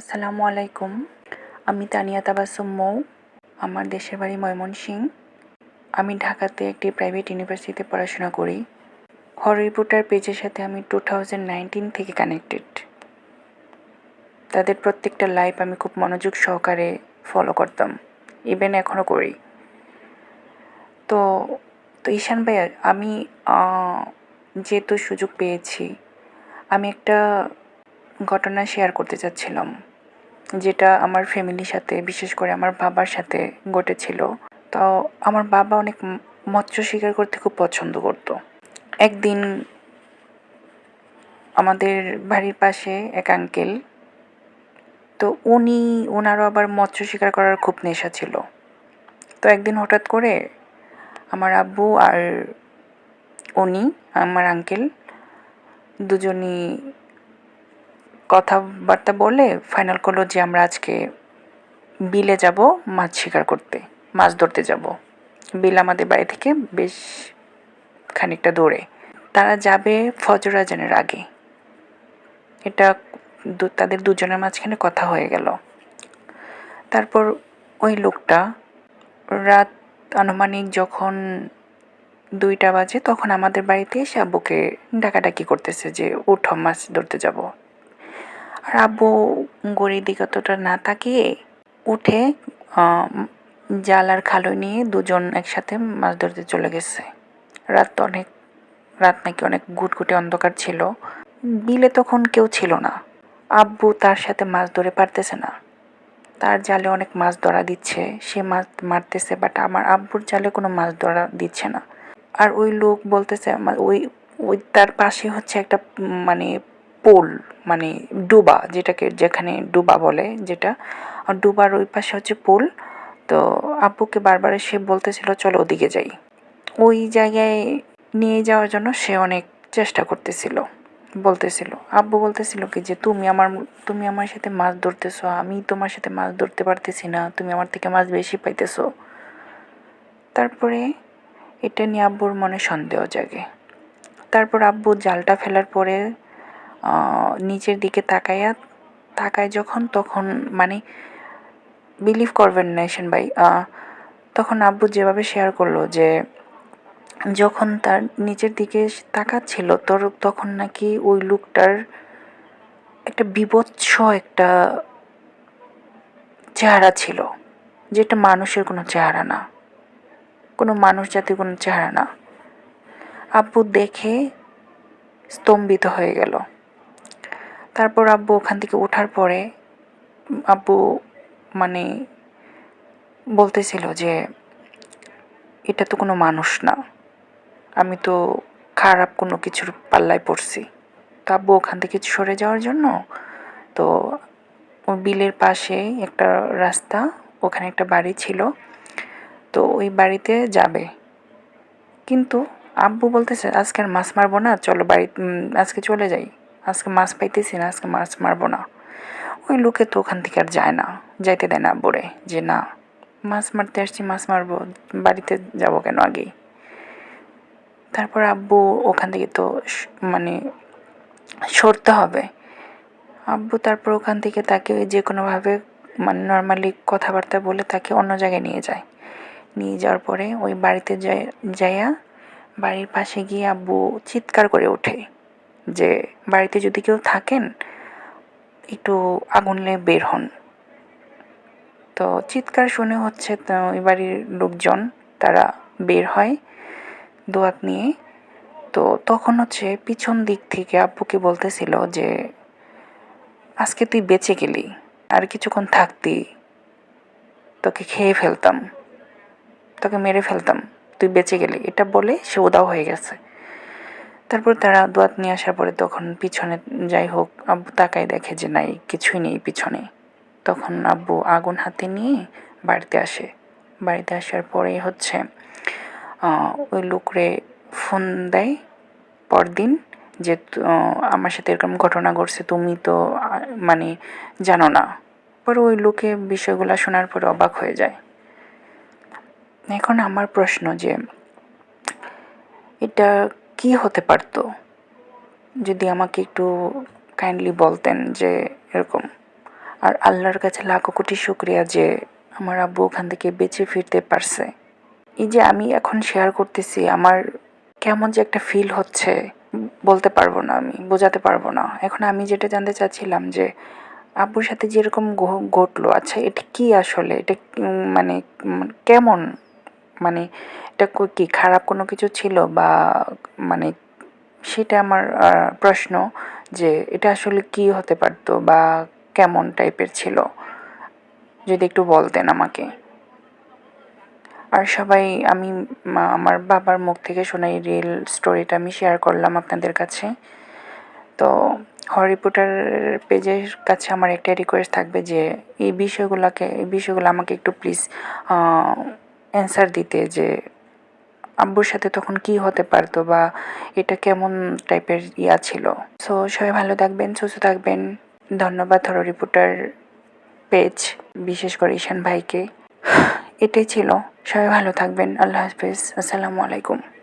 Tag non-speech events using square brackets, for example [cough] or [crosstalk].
আসসালামু আলাইকুম। আমি তানিয়া তাবাসুম মৌ, আমার দেশের বাড়ি ময়মনসিং। আমি ঢাকাতে একটি প্রাইভেট ইউনিভার্সিটিতে পড়াশোনা করি। হর রিপোর্টার পেজের সাথে আমি টু থাউজেন্ড নাইনটিন থেকে কানেক্টেড তাদের প্রত্যেকটা লাইভ আমি খুব মনোযোগ সহকারে ফলো করতাম। ইভেন এখনও করি। তো তো ঈশান ভাইয়া, আমি যেহেতু সুযোগ পেয়েছি, আমি একটা ঘটনা শেয়ার করতে চাচ্ছিলাম। যেটা আমার ফ্যামিলির সাথে, বিশেষ করে আমার বাবার সাথে ঘটেছিল। তো আমার বাবা অনেক মৎস্য শিকার করতে খুব পছন্দ করতো। একদিন আমাদের বাড়ির পাশে এক আঙ্কেল তো উনি ওনারও আবার মৎস্য শিকার করার খুব নেশা ছিল। তো একদিন হঠাৎ করে আমার আব্বু আর উনি, আমার আঙ্কেল দুজনই কথাবার্তা বলে ফাইনাল করল যে আমরা আজকে বিলে যাব মাছ শিকার করতে, মাছ ধরতে যাব। বিল আমাদের বাড়ি থেকে বেশ খানিকটা দূরে। তারা যাবে ফজর আজানের আগে। এটা তাদের দুজনের মাঝখানে কথা হয়ে গেল। তারপর ওই লোকটা রাত আনুমানিক যখন দুইটা বাজে, তখন আমাদের বাড়িতে এসে আব্বুকে ডাকাডাকি করতেছে যে, উঠো মাছ ধরতে যাব। আর আব্বু গড়ির দিকে অতটা না তাকিয়ে উঠে জাল আর খালই নিয়ে দুজন একসাথে মাছ ধরতে চলে গেছে। রাত তো অনেক, রাত নাকি অনেক গুটগুটে অন্ধকার ছিল। বিলে তখন কেউ ছিল না। আব্বু তার সাথে মাছ ধরে পারতেছে না। তার জালে অনেক মাছ ধরা দিচ্ছে, সে মাছ মারতেছে বাট আমার আব্বুর জালে কোনো মাছ ধরা দিচ্ছে না। আর ওই লোক বলতেছে আমার ওই ওই তার পাশে হচ্ছে একটা মানে পোল মানে ডুবা, যেটাকে যেখানে ডুবা বলে, যেটা। ডুবার ওই পাশে হচ্ছে পোল। তো আব্বুকে বারবার সে বলতেছিল, চলো ওদিকে যাই। ওই জায়গায় নিয়ে যাওয়ার জন্য সে অনেক চেষ্টা করতেছিল। বলতেছিল, আব্বু বলতেছিল কি যে, তুমি আমার তুমি আমার সাথে মাছ ধরতেছো। আমি তোমার সাথে মাছ ধরতে পারতেছি না। তুমি আমার থেকে মাছ বেশি পাইতেছো। তারপরে এটা নিয়ে আব্বুর মনে সন্দেহ জাগে। তারপর আব্বু জালটা ফেলার পরে নিচের দিকে তাকাইয়া তাকায় যখন, তখন মানে বিলিভ করবেন না এসেন ভাই। তখন আব্বু যেভাবে শেয়ার করল যে যখন তার নিচের দিকে তাকাচ্ছিল, তোর তখন নাকি ওই লুকটার একটা বিভৎস একটা চেহারা ছিল, যেটা মানুষের কোনো চেহারা না। কোনো মানুষ জাতির কোনো চেহারা না। আব্বু দেখে স্তম্ভিত হয়ে গেল। তারপর আব্বু ওখান থেকে ওঠার পরে, আব্বু মানে বলতেছিল যে, এটা তো কোনো মানুষ না। আমি তো খারাপ কোনো কিছুর পাল্লায় পড়ছি। তো আব্বু ওখান থেকে সরে যাওয়ার জন্য তো ওই বিলের পাশে একটা রাস্তা, ওখানে একটা বাড়ি ছিল। তো ওই বাড়িতে যাবে। কিন্তু আব্বু বলতেছে, আজকে আর মাছ মারবো না, চলো বাড়ি আজকে চলে যাই। আজকে মাছ পাইতেছি না, আজকে মাছ মারবো না। ওই লোকে তো ওখান থেকে আর যায় না, যাইতে দেয় না আব্বুরে যে না, মাছ মারতে আসছি, মাছ মারবো, বাড়িতে যাব কেন আগেই? তারপর আব্বু ওখান থেকে তো মানে সরতে হবে। আব্বু তারপর ওখান থেকে তাকে যে কোনোভাবে মানে নর্মালি কথাবার্তা বলে তাকে অন্য জায়গায় নিয়ে যায়। নিয়ে যাওয়ার পরে ওই বাড়িতে যাই যাইয়া বাড়ির পাশে গিয়ে আব্বু চিৎকার করে ওঠে। যে বাড়িতে যদি কেউ থাকেন, একটু আগুন নিয়ে বের হন। তো চিৎকার শুনে হচ্ছে ওই বাড়ির লোকজন, তারা বের হয় দোয়াত নিয়ে। তো তখন হচ্ছে পিছন দিক থেকে আব্বুকে বলতেছিল যে, আজকে তুই বেঁচে গেলি, আর কিছুক্ষণ থাকতি। তোকে খেয়ে ফেলতাম, তোকে মেরে ফেলতাম, তুই বেঁচে গেলি। এটা বলে সে উদাও হয়ে গেছে। তারপর তারা দোয়াত নিয়ে আসার পরে তখন পিছনে যাই হোক, আব্বু তাকায় দেখে যে নাই, কিছুই নেই পিছনে। তখন আব্বু আগুন হাতে নিয়ে বাড়িতে আসে। বাড়িতে আসার পরে হচ্ছে ওই লোকরে ফোন দেয় পরদিন যে আমার সাথে এরকম ঘটনা ঘটছে, তুমি তো মানে জানো না। পরে ওই লোকে বিষয়গুলো শোনার পরে অবাক হয়ে যায়। এখন আমার প্রশ্ন যে, এটা কি হতে পারতো? যদি আমাকে একটু কাইন্ডলি বলতেন যে এরকম। আর আল্লাহর কাছে লাখো কোটি শুক্রিয়া যে আমার আব্বু ওখান থেকে বেঁচে ফিরতে পারছে। এই যে আমি এখন শেয়ার করতেছি, আমার কেমন যে একটা ফিল হচ্ছে, বলতে পারব না আমি, বোঝাতে পারব না। এখন আমি যেটা জানতে চাচ্ছিলাম যে আব্বুর সাথে যেরকম ঘটলো আচ্ছা এটা কি আসলে? এটা মানে কেমন? মানে এটা কি খারাপ কোনো কিছু ছিল বা মানে সেটা আমার প্রশ্ন যে এটা আসলে কি হতে পারতো বা কেমন টাইপের ছিল। যদি একটু বলতেন আমাকে। আর সবাই, আমি আমার বাবার মুখ থেকে শোনা এই রিয়েল স্টোরিটা আমি শেয়ার করলাম আপনাদের কাছে। তো হরিপুটার পেজের কাছে আমার একটা রিকোয়েস্ট থাকবে যে এই বিষয়গুলোকে, এই বিষয়গুলো আমাকে একটু প্লিজ অ্যান্সার দিতে যে, আব্বুর সাথে তখন কি হতে পারতো বা এটা কেমন টাইপের ইয়া ছিল? সো সবাই ভালো থাকবেন, সুস্থ থাকবেন। ধন্যবাদ ধরো রিপোর্টার পেজ বিশেষ করে ঈশান ভাইকে। [sighs] এটাই ছিল। সবাই ভালো থাকবেন। আল্লাহ হাফিজ। আসসালামু আলাইকুম।